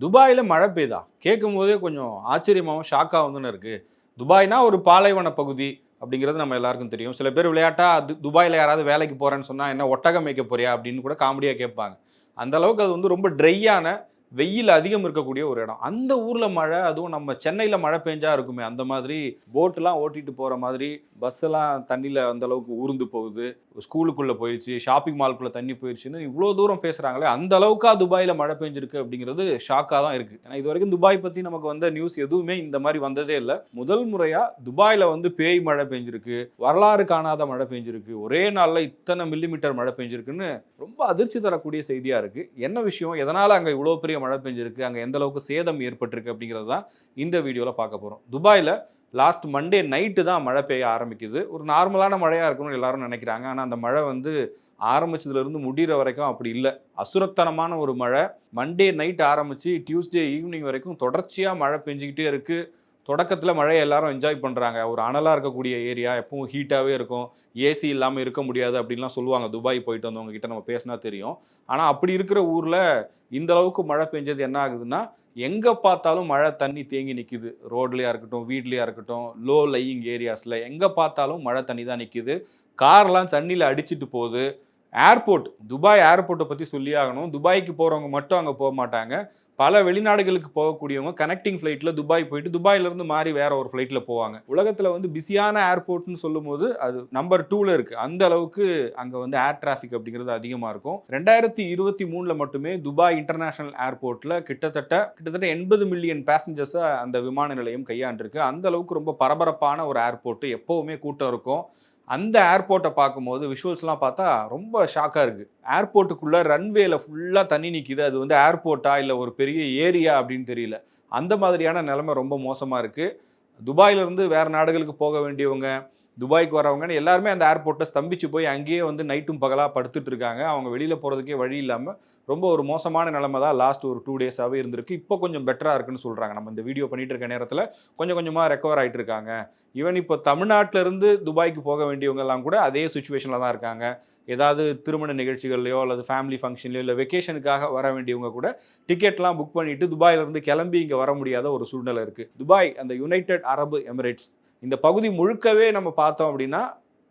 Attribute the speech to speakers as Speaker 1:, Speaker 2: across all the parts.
Speaker 1: துபாயில் மழை பெய்தா? கேட்கும் போதே கொஞ்சம் ஆச்சரியமாகவும் ஷாக்காக வந்துன்னு இருக்குது துபாய்னா ஒரு பாலைவன பகுதி அப்படிங்கிறது நம்ம எல்லாருக்கும் தெரியும். சில பேர் விளையாட்டாக அது துபாயில் யாராவது வேலைக்கு போகிறேன்னு சொன்னால் என்ன ஒட்டகம் மேய்க்க போறியா? அப்படின்னு கூட காமெடியாக கேட்பாங்க. அந்த அளவுக்கு அது வந்து ரொம்ப ட்ரையான வெயில் அதிகம் இருக்கக்கூடிய ஒரு இடம். அந்த ஊரில் மழை அதுவும் நம்ம சென்னையில் மழை பெஞ்சா இருக்குமே அந்த மாதிரி போட்டெலாம் ஓட்டிகிட்டு போகிற மாதிரி பஸ்ஸெல்லாம் தண்ணியில் அந்த அளவுக்கு ஊர்ந்து போகுது. ஸ்கூலுக்குள்ளே போயிடுச்சு ஷாப்பிங் மால்குள்ளே தண்ணி போயிடுச்சுன்னு இவ்வளோ தூரம் பேசுகிறாங்களே அந்த அளவுக்கா துபாயில் மழை பெஞ்சிருக்கு அப்படிங்கிறது ஷாக்காக தான் இருக்குது ஏன்னா இது வரைக்கும் துபாய் பற்றி நமக்கு வந்த நியூஸ் எதுவுமே இந்த மாதிரி வந்ததே இல்லை. முதல் முறையாக துபாயில் வந்து பேய் மழை பெஞ்சிருக்கு வரலாறு காணாத மழை பெஞ்சிருக்கு ஒரே நாளில் இத்தனை மில்லிமீட்டர் மழை பெஞ்சிருக்குன்னு ரொம்ப அதிர்ச்சி தரக்கூடிய செய்தியாக இருக்குது என்ன விஷயம்? எதனால் அங்கே இவ்வளோ பெரிய மழை பெஞ்சிருக்கு? அங்கே எந்த அளவுக்கு சேதம் ஏற்பட்டிருக்கு அப்படிங்கிறது தான் இந்த வீடியோவில் பார்க்க போகிறோம் துபாயில் லாஸ்ட் மண்டே நைட்டு தான் மழை பெய்ய ஆரம்பிக்குது. ஒரு நார்மலான மழையாக இருக்கணும்னு எல்லாரும் நினைக்கிறாங்க. ஆனால் அந்த மழை வந்து ஆரம்பிச்சதுலேருந்து முடிகிற வரைக்கும் அப்படி இல்லை. அசுரத்தனமான ஒரு மழை. மண்டே நைட் ஆரம்பித்து டியூஸ்டே ஈவினிங் வரைக்கும் தொடர்ச்சியாக மழை பெஞ்சிக்கிட்டே இருக்குது தொடக்கத்தில் மழையை எல்லாரும் என்ஜாய் பண்ணுறாங்க ஒரு அனலாக இருக்கக்கூடிய ஏரியா எப்பவும் ஹீட்டாகவே இருக்கும். ஏசி இல்லாமல் இருக்க முடியாது அப்படின்லாம் சொல்லுவாங்க. துபாய் போயிட்டு வந்தவங்க கிட்ட நம்ம பேசினா தெரியும். ஆனால் அப்படி இருக்கிற ஊரில் இந்த அளவுக்கு மழை பெஞ்சது என்ன ஆகுதுன்னா எங்கே பார்த்தாலும் மழை தண்ணி தேங்கி நிற்கிது ரோட்லையா இருக்கட்டும் வீட்லையா இருக்கட்டும் லோ லையிங் ஏரியாஸில் எங்கே பார்த்தாலும் மழை தண்ணி தான் நிற்கிது கார்லாம் தண்ணியில் அடிச்சிட்டு போகுது. ஏர்போர்ட் துபாய் ஏர்போர்ட்டை பற்றி சொல்லி ஆகணும். துபாய்க்கு போகிறவங்க மட்டும் அங்கே போக மாட்டாங்க. பல வெளிநாடுகளுக்கு போகக்கூடியவங்க கனெக்டிங் ஃப்ளைட்டில் துபாய் போயிட்டு துபாயிலேருந்து மாறி வேற ஒரு ஃப்ளைட்டில் போவாங்க. உலகத்தில் வந்து பிஸியான ஏர்போர்ட்னு சொல்லும்போது அது நம்பர் டூவில் இருக்குது அந்த அளவுக்கு அங்கே வந்து ஏர் டிராஃபிக் அப்படிங்கிறது அதிகமாக இருக்கும். ரெண்டாயிரத்தி இருபத்தி மூணில் மட்டுமே துபாய் இன்டர்நேஷனல் ஏர்போர்ட்டில் கிட்டத்தட்ட கிட்டத்தட்ட எண்பது மில்லியன் பேசஞ்சர்ஸை அந்த விமான நிலையம் கையாண்டிருக்கு. அந்த அளவுக்கு ரொம்ப பரபரப்பான ஒரு ஏர்போர்ட்டு எப்போவுமே கூட்டம் இருக்கும். அந்த ஏர்போர்ட்டை பார்க்கும்போது விஷுவல்ஸ்லாம் பார்த்தா ரொம்ப ஷாக்காக இருக்குது ஏர்போர்ட்டுக்குள்ளே ரன்வேல ஃபுல்லாக தண்ணி நிற்கிது அது வந்து ஏர்போர்ட்டா இல்லை ஒரு பெரிய ஏரியா அப்படின்னு தெரியல. அந்த மாதிரியான நிலைமை ரொம்ப மோசமாக இருக்குது துபாயிலேருந்து வேறு நாடுகளுக்கு போக வேண்டியவங்க துபாய்க்கு வரவங்கன்னு எல்லாருமே அந்த ஏர்போர்ட்டை ஸ்தம்பிச்சு போய் அங்கேயே வந்து நைட்டும் பகலாக படுத்துட்டு இருக்காங்க. அவங்க வெளியில் போகிறதுக்கே வழி இல்லாமல் ரொம்ப ஒரு மோசமான நிலைமை தான் லாஸ்ட் ஒரு டூ டேஸாகவே இருந்திருக்கு. இப்போ கொஞ்சம் பெட்டராக இருக்குன்னு சொல்கிறாங்க நம்ம இந்த வீடியோ பண்ணிட்டு இருக்க நேரத்தில் கொஞ்சம் கொஞ்சமாக ரெக்கவர் ஆகிட்டு இருக்காங்க. ஈவன் இப்போ தமிழ்நாட்டிலேருந்து துபாய்க்கு போக வேண்டியவங்கெல்லாம் கூட அதே சுச்சுவேஷனில் தான் இருக்காங்க. ஏதாவது திருமண நிகழ்ச்சிகள்லையோ அல்லது ஃபேமிலி ஃபங்க்ஷன்லையோ இல்லை வெக்கேஷனுக்காக வர வேண்டியவங்க கூட டிக்கெட்லாம் புக் பண்ணிவிட்டு துபாயிலிருந்து கிளம்பி இங்கே வர முடியாத ஒரு சூழ்நிலை இருக்குது துபாய் அந்த யுனைடெட் அரபு எமிரேட்ஸ் இந்த பகுதி முழுக்கவே நம்ம பார்த்தோம் அப்படின்னா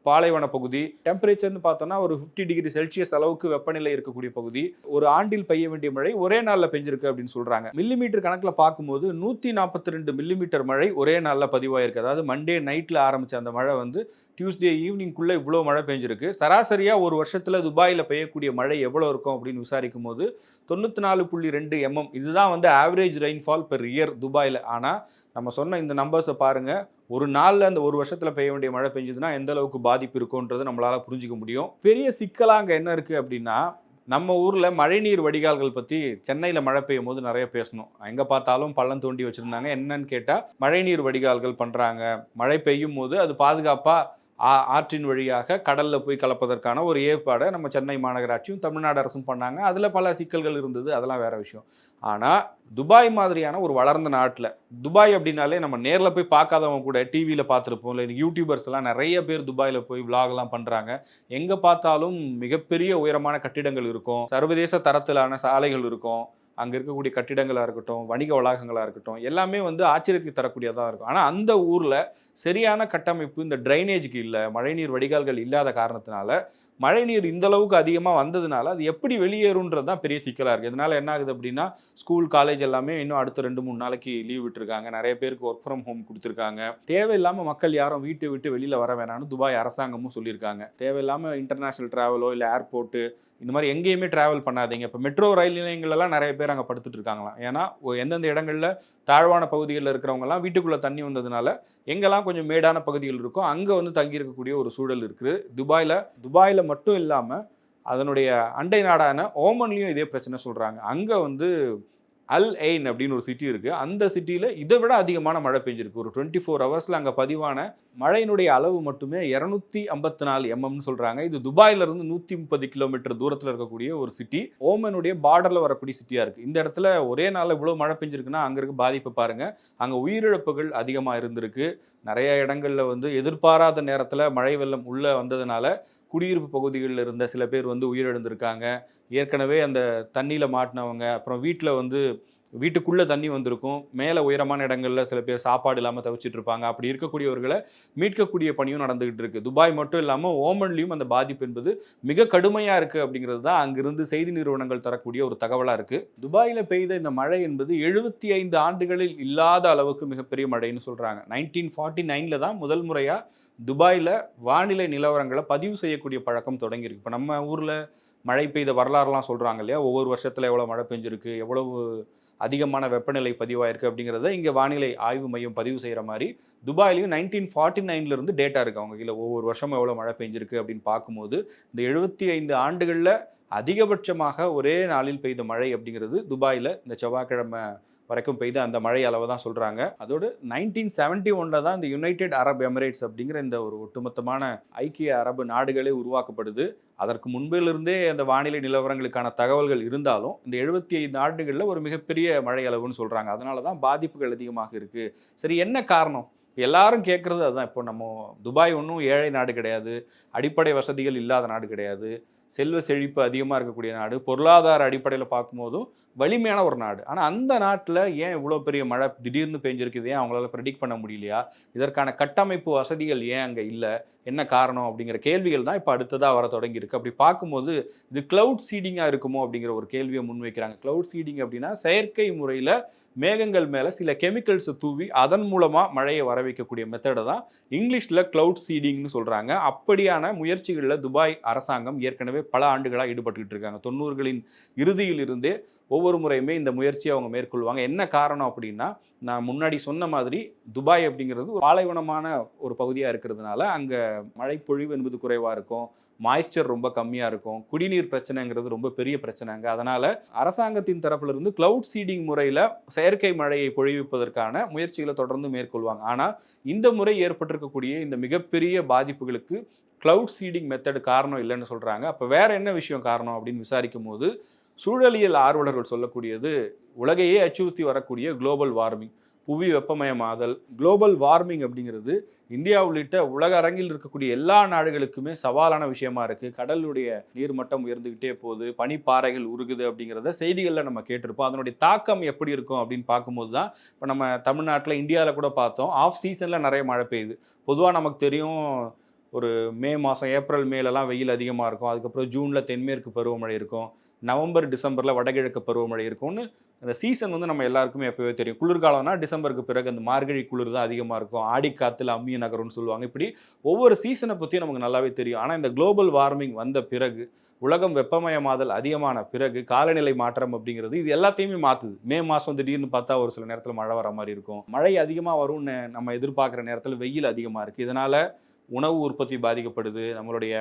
Speaker 1: பாலைவன பகுதி. டெம்பரேச்சர்னு பார்த்தோம்னா ஒரு ஃபிஃப்டி டிகிரி செல்சியஸ் அளவுக்கு வெப்பநிலை இருக்கக்கூடிய பகுதி. ஒரு ஆண்டில் பெய்ய வேண்டிய மழை ஒரே நாளில் பெஞ்சிருக்கு அப்படின்னு சொல்றாங்க. மில்லிமீட்டர் கணக்கில் பார்க்கும்போது நூற்றி நாற்பத்தி ரெண்டு மில்லிமீட்டர் மழை ஒரே நாளில் பதிவாயிருக்கு. அதாவது மண்டே நைட்டில் ஆரம்பித்த அந்த மழை வந்து டியூஸ்டே ஈவினிங்குள்ளே இவ்வளோ மழை பெஞ்சிருக்கு. சராசரியாக ஒரு வருஷத்தில் துபாயில் பெய்யக்கூடிய மழை எவ்வளோ இருக்கும் அப்படின்னு விசாரிக்கும் போது தொண்ணூற்றி நாலு புள்ளி ரெண்டு எம்எம் இதுதான் வந்து ஆவரேஜ் ரெயின்ஃபால் பெர் இயர் துபாயில். ஆனால் நம்ம சொன்ன இந்த நம்பர்ஸை பாருங்கள் ஒரு நாளில் அந்த ஒரு வருஷத்தில் பெய்ய வேண்டிய மழை பெஞ்சதுன்னா எந்த அளவுக்கு பாதிப்பு இருக்கும்ன்றதை நம்மளால் புரிஞ்சுக்க முடியும். பெரிய சிக்கலாக அங்கே என்ன இருக்குது அப்படின்னா நம்ம ஊரில் மழைநீர் வடிகால்கள் பற்றி சென்னையில் மழை பெய்யும் போது நிறைய பேசணும். எங்கே பார்த்தாலும் பள்ளம் தோண்டி வச்சுருந்தாங்க. என்னன்னு கேட்டால் மழைநீர் வடிகால்கள் பண்ணுறாங்க மழை பெய்யும் போது அது பாதுகாப்பாக ஆ- ஆற்றின் வழியாக கடலில் போய் கலப்பதற்கான ஒரு ஏற்பாடை நம்ம சென்னை மாநகராட்சியும் தமிழ்நாடு அரசும் பண்ணாங்க. அதில் பல சிக்கல்கள் இருந்தது. அதெல்லாம் வேற விஷயம். ஆனால் துபாய் மாதிரியான ஒரு வளர்ந்த நாட்டில் துபாய் அப்படின்னாலே நம்ம நேரில் போய் பார்க்காதவங்க கூட டிவியில் பார்த்துருப்போம். இல்லை யூடியூபர்ஸ் எல்லாம் நிறைய பேர் துபாயில் போய் விலாகெல்லாம் பண்ணுறாங்க எங்கே பார்த்தாலும் மிகப்பெரிய உயரமான கட்டிடங்கள் இருக்கும். சர்வதேச தரத்திலான சாலைகள் இருக்கும். அங்கே இருக்கக்கூடிய கட்டிடங்களாக இருக்கட்டும் வணிக வளாகங்களாக இருக்கட்டும் எல்லாமே வந்து ஆச்சரியத்துக்கு தரக்கூடியதாக இருக்கும். ஆனால் அந்த ஊரில் சரியான கட்டமைப்பு இந்த ட்ரைனேஜுக்கு இல்லை மழைநீர் வடிகால்கள் இல்லாத காரணத்தினால மழைநீர் இந்த அளவுக்கு அதிகமாக வந்ததுனால அது எப்படி வெளியேறுன்றது தான் பெரிய சிக்கலாக இருக்குது இதனால் என்ன ஆகுது அப்படின்னா ஸ்கூல் காலேஜ் எல்லாமே இன்னும் அடுத்த ரெண்டு மூணு நாளைக்கு லீவ் விட்டுருக்காங்க. நிறைய பேருக்கு ஒர்க் ஃப்ரம் ஹோம் கொடுத்துருக்காங்க. தேவையில்லாமல் மக்கள் யாரும் வீட்டை விட்டு வெளியில் வர வேணாம்னு துபாய் அரசாங்கமும் சொல்லியிருக்காங்க. தேவையில்லாமல் இன்டர்நேஷனல் ட்ராவலோ இல்லை ஏர்போர்ட்டு இந்த மாதிரி எங்கேயுமே ட்ராவல் பண்ணாதீங்க. இப்போ மெட்ரோ ரயில் நிலையங்கள்லாம் நிறைய பேர் அங்கே படுத்துட்டு இருக்காங்களாம். ஏன்னா எந்தெந்த இடங்களில் தாழ்வான பகுதிகளில் இருக்கிறவங்கலாம் வீட்டுக்குள்ளே தண்ணி வந்ததுனால எங்கெல்லாம் கொஞ்சம் மேடான பகுதிகள் இருக்கோ அங்கே வந்து தங்கியிருக்கக்கூடிய ஒரு சூழல் இருக்குது. துபாயில் துபாயில் மட்டும் இல்லாமல் அதனுடைய அண்டை நாடான ஓமன்லேயும் இதே பிரச்சனை சொல்கிறாங்க அங்கே வந்து அல் எயின் அப்படின்னு ஒரு சிட்டி இருக்குது அந்த சிட்டியில் இதை விட அதிகமான மழை பெஞ்சிருக்கு. ஒரு டுவெண்ட்டி ஃபோர் ஹவர்ஸில் அங்கே பதிவான மழையினுடைய அளவு மட்டுமே இரநூத்தி ஐம்பத்தி நாலு எம்எம்னு சொல்கிறாங்க இது துபாயிலிருந்து நூற்றி முப்பது கிலோமீட்டர் தூரத்தில் இருக்கக்கூடிய ஒரு சிட்டி ஓமனுடைய பார்டரில் வரக்கூடிய சிட்டியாக இருக்குது இந்த இடத்துல ஒரே நாளில் இவ்வளோ மழை பெஞ்சிருக்குன்னா அங்கே இருக்க பாதிப்பை பாருங்கள் அங்கே உயிரிழப்புகள் அதிகமாக இருந்திருக்கு. நிறைய இடங்களில் வந்து எதிர்பாராத நேரத்தில் மழை வெள்ளம் உள்ளே வந்ததுனால குடியிருப்பு பகுதிகளில் இருந்த சில பேர் வந்து உயிரிழந்திருக்காங்க. ஏற்கனவே அந்த தண்ணியில் மாட்டினவங்க அப்புறம் வீட்டில் வந்து வீட்டுக்குள்ளே தண்ணி வந்திருக்கும். மேலே உயரமான இடங்களில் சில பேர் சாப்பாடு இல்லாமல் தவிச்சிட்டு இருப்பாங்க. அப்படி இருக்கக்கூடியவர்களை மீட்கக்கூடிய பணியும் நடந்துகிட்டு இருக்குது துபாய் மட்டும் இல்லாமல் ஓமன்லையும் அந்த பாதிப்பு என்பது மிக கடுமையாக இருக்குது அப்படிங்கிறது தான் அங்கிருந்து செய்தி நிறுவனங்கள் தரக்கூடிய ஒரு தகவலாக இருக்குது துபாயில் பெய்த இந்த மழை என்பது எழுபத்தி ஐந்து ஆண்டுகளில் இல்லாத அளவுக்கு மிகப்பெரிய மழைன்னு சொல்கிறாங்க நைன்டீன் ஃபார்ட்டி நைனில் தான் முதல் முறையாக துபாயில் வானிலை நிலவரங்களை பதிவு செய்யக்கூடிய பழக்கம் தொடங்கியிருக்கு. இப்போ நம்ம ஊரில் மழை பெய்த வரலாறுலாம் சொல்கிறாங்க இல்லையா? ஒவ்வொரு வருஷத்தில் எவ்வளோ மழை பெஞ்சிருக்கு? எவ்வளவு அதிகமான வெப்பநிலை பதிவாயிருக்கு அப்படிங்கிறத இங்கே வானிலை ஆய்வு மையம் பதிவு செய்கிற மாதிரி துபாயிலையும் நைன்டீன் ஃபார்ட்டி நைன்லேருந்து டேட்டா இருக்குது அவங்க கீழே ஒவ்வொரு வருஷமும் எவ்வளோ மழை பெஞ்சிருக்கு அப்படின்னு பார்க்கும்போது இந்த எழுபத்தி ஐந்து ஆண்டுகளில் அதிகபட்சமாக ஒரே நாளில் பெய்த மழை அப்படிங்கிறது துபாயில் இந்த செவ்வாய்க்கிழமை வரைக்கும் பெய்த அந்த மழை அளவு தான் சொல்கிறாங்க அதோடு நைன்டீன் செவன்ட்டி ஒனில் தான் இந்த யுனைடெட் அரப் எமிரேட்ஸ் அப்படிங்கிற இந்த ஒரு ஒட்டுமொத்தமான ஐக்கிய அரபு நாடுகளே உருவாக்கப்படுது. அதற்கு முன்பிலிருந்தே அந்த வானிலை நிலவரங்களுக்கான தகவல்கள் இருந்தாலும் இந்த எழுபத்தி ஐந்து ஆண்டுகளில் ஒரு மிகப்பெரிய மழை அளவுன்னு சொல்கிறாங்க அதனால தான் பாதிப்புகள் அதிகமாக இருக்குது சரி என்ன காரணம்? எல்லாரும் கேட்குறது அதுதான் இப்போ நம்ம துபாய் ஒன்றும் ஏழை நாடு கிடையாது. அடிப்படை வசதிகள் இல்லாத நாடு கிடையாது. செல்வ செழிப்பு அதிகமாக இருக்கக்கூடிய நாடு. பொருளாதார அடிப்படையில் பார்க்கும்போதும் வலிமையான ஒரு நாடு. ஆனால் அந்த நாட்டில் ஏன் இவ்வளோ பெரிய மழை திடீர்னு பெஞ்சிருக்குது? ஏன் அவங்களால ப்ரெடிக்ட் பண்ண முடியலையா? இதற்கான கட்டமைப்பு வசதிகள் ஏன் அங்கே இல்லை? என்ன காரணம்? அப்படிங்கிற கேள்விகள் தான் இப்போ அடுத்ததாக வர தொடங்கியிருக்கு. அப்படி பார்க்கும்போது இது கிளவுட் சீடிங்காக இருக்குமோ? அப்படிங்கிற ஒரு கேள்வியை முன்வைக்கிறாங்க. கிளவுட் சீடிங் அப்படின்னா செயற்கை முறையில் மேகங்கள் மேலே சில கெமிக்கல்ஸை தூவி அதன் மூலமாக மழையை வர வைக்கக்கூடிய மெத்தடை தான் இங்கிலீஷில் கிளவுட் சீடிங்னு சொல்கிறாங்க அப்படியான முயற்சிகளில் துபாய் அரசாங்கம் ஏற்கனவே பல ஆண்டுகளாக ஈடுபட்டுக்கிட்டு இருக்காங்க. தொண்ணூறுகளின் இறுதியில் இருந்தே ஒவ்வொரு முறையுமே இந்த முயற்சியை அவங்க மேற்கொள்வாங்க. என்ன காரணம் அப்படின்னா நான் முன்னாடி சொன்ன மாதிரி துபாய் அப்படிங்கிறது ஒரு பாலைவனமான ஒரு பகுதியாக இருக்கிறதுனால அங்கே மழைப்பொழிவு என்பது குறைவாக இருக்கும். மாய்ஸ்சர் ரொம்ப கம்மியாக இருக்கும். குடிநீர் பிரச்சனைங்கிறது ரொம்ப பெரிய பிரச்சனைங்க அதனால் அரசாங்கத்தின் தரப்பிலிருந்து க்ளவுட் கிளவுட் சீடிங் முறையில் செயற்கை மழையை பொழிவிப்பதற்கான முயற்சிகளை தொடர்ந்து மேற்கொள்வாங்க. ஆனால் இந்த முறை ஏற்பட்டிருக்கக்கூடிய இந்த மிகப்பெரிய பாதிப்புகளுக்கு கிளவுட் சீடிங் மெத்தடு காரணம் இல்லைன்னு சொல்கிறாங்க அப்போ வேற என்ன விஷயம் காரணம் அப்படின்னு விசாரிக்கும் போது சூழலியல் ஆர்வலர்கள் சொல்லக்கூடியது உலகையே அச்சுறுத்தி வரக்கூடிய குளோபல் வார்மிங் புவி வெப்பமயமாதல். குளோபல் வார்மிங் அப்படிங்கிறது இந்தியா உள்ளிட்ட உலக அரங்கில் இருக்கக்கூடிய எல்லா நாடுகளுக்குமே சவாலான விஷயமா இருக்கு. கடலுடைய நீர்மட்டம் உயர்ந்துகிட்டே போகுது பனிப்பாறைகள் உருகுது அப்படிங்கிறத செய்திகளில் நம்ம கேட்டிருப்போம். அதனுடைய தாக்கம் எப்படி இருக்கும் அப்படின்னு பார்க்கும்போது தான் இப்போ நம்ம தமிழ்நாட்டில் இந்தியாவில் கூட பார்த்தோம். ஆஃப் சீசனில் நிறைய மழை பெய்யுது. பொதுவாக நமக்கு தெரியும் ஒரு மே மாதம் ஏப்ரல் மேலெல்லாம் வெயில் அதிகமாக இருக்கும். அதுக்கப்புறம் ஜூனில் தென்மேற்கு பருவமழை இருக்கும். நவம்பர் டிசம்பரில் வடகிழக்கு பருவமழை இருக்கும்னு அந்த சீசன் வந்து நம்ம எல்லாருக்குமே எப்போவே தெரியும். குளிர்காலம்னா டிசம்பருக்கு பிறகு அந்த மார்கழி குளிர் தான் அதிகமாக இருக்கும். ஆடிக்காத்தில் அம்மிய நகரம்னு சொல்லுவாங்க. இப்படி ஒவ்வொரு சீசனை பற்றியும் நமக்கு நல்லாவே தெரியும். ஆனால் இந்த குளோபல் வார்மிங் வந்த பிறகு உலகம் வெப்பமயமாதல் அதிகமான பிறகு காலநிலை மாற்றம் அப்படிங்கிறது இது எல்லாத்தையுமே மாற்றுது மே மாதம் திடீர்னு பார்த்தா ஒரு சில நேரத்தில் மழை வர மாதிரி இருக்கும். மழை அதிகமாக வரும்னு நம்ம எதிர்பார்க்குற நேரத்தில் வெயில் அதிகமாக இருக்குது இதனால் உணவு உற்பத்தி பாதிக்கப்படுது நம்மளுடைய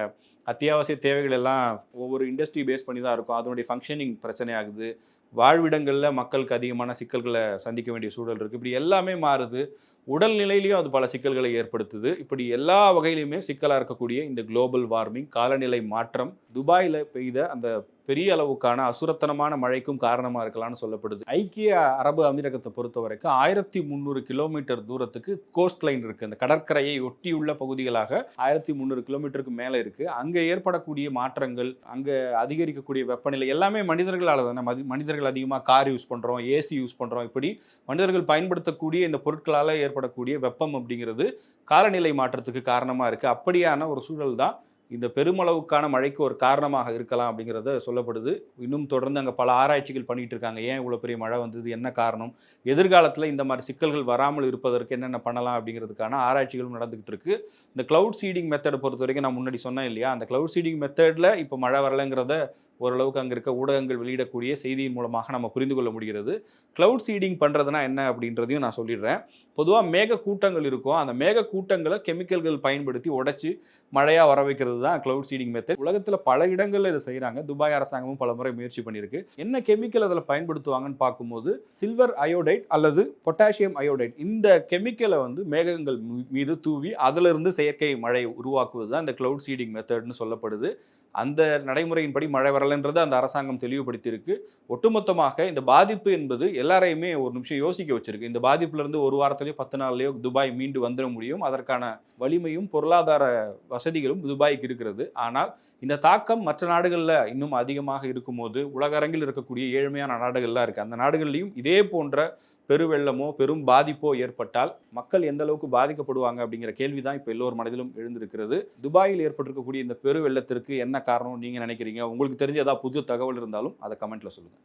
Speaker 1: அத்தியாவசிய தேவைகள் எல்லாம் ஒவ்வொரு இண்டஸ்ட்ரி பேஸ் பண்ணி தான் இருக்கும். அதனுடைய ஃபங்க்ஷனிங் பிரச்சனை ஆகுது. வாழ்விடங்களில் மக்களுக்கு அதிகமான சிக்கல்களை சந்திக்க வேண்டிய சூழல் இருக்குது இப்படி எல்லாமே மாறுது. உடல்நிலையிலையும் அது பல சிக்கல்களை ஏற்படுத்துது. இப்படி எல்லா வகையிலையுமே சிக்கலாக இருக்கக்கூடிய இந்த குளோபல் வார்மிங் காலநிலை மாற்றம் துபாயில் பெய்த அந்த பெரிய அளவுக்கான அசுரத்தனமான மழைக்கும் காரணமாக இருக்கலாம்னு சொல்லப்படுது. ஐக்கிய அரபு அமீரகத்தை பொறுத்த வரைக்கும் ஆயிரத்தி முந்நூறு கிலோமீட்டர் தூரத்துக்கு கோஸ்ட் லைன் இருக்குது அந்த கடற்கரையை ஒட்டியுள்ள பகுதிகளாக ஆயிரத்தி முந்நூறு கிலோமீட்டருக்கு மேலே இருக்குது அங்கே ஏற்படக்கூடிய மாற்றங்கள் அங்கே அதிகரிக்கக்கூடிய வெப்பநிலை எல்லாமே மனிதர்களால் தானே. மனிதர்கள் அதிகமாக கார் யூஸ் பண்ணுறோம் ஏசி யூஸ் பண்ணுறோம் இப்படி மனிதர்கள் பயன்படுத்தக்கூடிய இந்த பொருட்களால் ஏற்படக்கூடிய வெப்பம் அப்படிங்கிறது காலநிலை மாற்றத்துக்கு காரணமாக இருக்குது அப்படியான ஒரு சூழல் தான் இந்த பெருமளவுக்கான மழைக்கு ஒரு காரணமாக இருக்கலாம் அப்படிங்கிறத சொல்லப்படுது. இன்னும் தொடர்ந்து அங்கே பல ஆராய்ச்சிகள் பண்ணிகிட்டு இருக்காங்க. ஏன் இவ்வளோ பெரிய மழை வந்தது? என்ன காரணம்? எதிர்காலத்தில் இந்த மாதிரி சிக்கல்கள் வராமல் இருப்பதற்கு என்னென்ன பண்ணலாம் அப்படிங்கிறதுக்கான ஆராய்ச்சிகளும் நடந்துகிட்டு இருக்கு. இந்த க்ளவுட் சீடிங் மெத்தடை பொறுத்த வரைக்கும் நான் முன்னாடி சொன்னேன் இல்லையா? அந்த க்ளவுட் சீடிங் மெத்தடில் இப்போ மழை வரலைங்கிறத ஓரளவுக்கு அங்கே இருக்க ஊடகங்கள் வெளியிடக்கூடிய செய்தியின் மூலமாக நம்ம புரிந்து கொள்ள முடிகிறது. க்ளவுட் சீடிங் பண்ணுறதுனா என்ன அப்படின்றதையும் நான் சொல்லிடுறேன். பொதுவாக மேக கூட்டங்கள் இருக்கும். அந்த மேக கூட்டங்களை கெமிக்கல்கள் பயன்படுத்தி உடச்சி மழையாக வர வைக்கிறது தான் க்ளவுட் சீடிங் மெத்தட் உலகத்தில் பல இடங்களில் இதை செய்கிறாங்க துபாய் அரசாங்கமும் பல முறை முயற்சி பண்ணியிருக்கு. என்ன கெமிக்கல் அதில் பயன்படுத்துவாங்கன்னு பார்க்கும்போது சில்வர் அயோடைட் அல்லது பொட்டாசியம் அயோடைட் இந்த கெமிக்கலை வந்து மேகங்கள் மீது தூவி அதிலிருந்து செயற்கை மழை உருவாக்குவது தான் இந்த க்ளவுட் சீடிங் மெத்தட்னு சொல்லப்படுது. அந்த நடைமுறையின்படி மழை வரலைன்றதை அந்த அரசாங்கம் தெளிவுபடுத்தியிருக்கு. ஒட்டுமொத்தமாக இந்த பாதிப்பு என்பது எல்லாரையுமே ஒரு நிமிஷம் யோசிக்க வச்சிருக்கு. இந்த பாதிப்புலேருந்து ஒரு வாரத்திலேயோ பத்து நாள்லையோ துபாய் மீண்டு வந்துட முடியும். அதற்கான வலிமையும் பொருளாதார வசதிகளும் துபாய்க்கு இருக்கிறது. ஆனால் இந்த தாக்கம் மற்ற நாடுகளில் இன்னும் அதிகமாக இருக்கும்போது உலக அரங்கில் இருக்கக்கூடிய ஏழ்மையான நாடுகள்லாம் இருக்குது அந்த நாடுகள்லையும் இதே போன்ற பெருவெள்ளமோ பெரும் பாதிப்போ ஏற்பட்டால் மக்கள் எந்த அளவுக்கு பாதிக்கப்படுவாங்க அப்படிங்கிற கேள்வி தான் இப்போ எல்லோர் மனதிலும் எழுந்திருக்கிறது. துபாயில் ஏற்பட்டிருக்கக்கூடிய இந்த பெருவெள்ளத்திற்கு என்ன காரணம் நீங்கள் நினைக்கிறீங்க? உங்களுக்கு தெரிஞ்ச ஏதாவது புது தகவல் இருந்தாலும் அதை கமெண்ட்டில் சொல்லுங்கள்